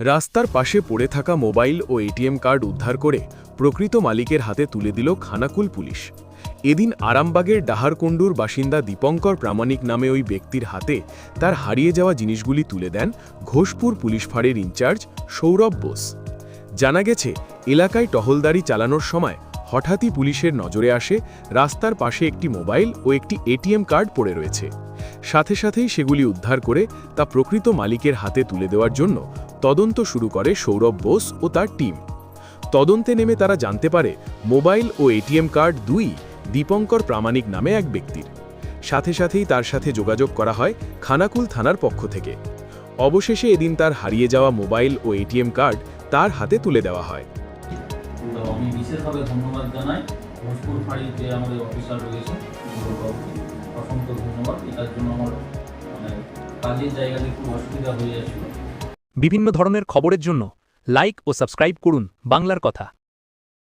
রাস্তার পাশে পড়ে থাকা মোবাইল ও এটিএম কার্ড উদ্ধার করে প্রকৃত মালিকের হাতে তুলে দিল খানাকুল পুলিশ। এদিন আরামবাগের ডাহারকুণ্ডুর বাসিন্দা দীপঙ্কর প্রামাণিক নামে ওই ব্যক্তির হাতে তার হারিয়ে যাওয়া জিনিসগুলি তুলে দেন ঘোষপুর পুলিশ ফাঁড়ির ইনচার্জ সৌরভ বোস। জানা গেছে, এলাকায় টহলদারি চালানোর সময় হঠাৎই পুলিশের নজরে আসে রাস্তার পাশে একটি মোবাইল ও একটি এটিএম কার্ড পড়ে রয়েছে। সাথে সাথেই সেগুলি উদ্ধার করে তা প্রকৃত মালিকের হাতে তুলে দেওয়ার জন্য তদন্ত শুরু করে সৌরভ বোস ও তার টিম। তদন্তে নেমে তারা জানতে পারে, মোবাইল ও এটিএম কার্ড দুই দীপঙ্কর প্রামাণিক নামে এক ব্যক্তির। সাথে সাথেই তার সাথে যোগাযোগ করা হয় খানাকুল থানার পক্ষ থেকে। অবশেষে এদিন তার হারিয়ে যাওয়া মোবাইল ও এটিএম কার্ড তার হাতে তুলে দেওয়া হয়। আমি বিশেষভাবে ধন্যবাদ জানাই। ভোজপুর ফাঁড়ির যে আমাদের অফিসার রয়েছে অসংখ্য এটার জন্য আমার মানে কাজের জায়গাতে খুব অসুবিধা হয়ে বিভিন্ন ধরনের খবরের জন্য লাইক ও সাবস্ক্রাইব করুন বাংলার কথা।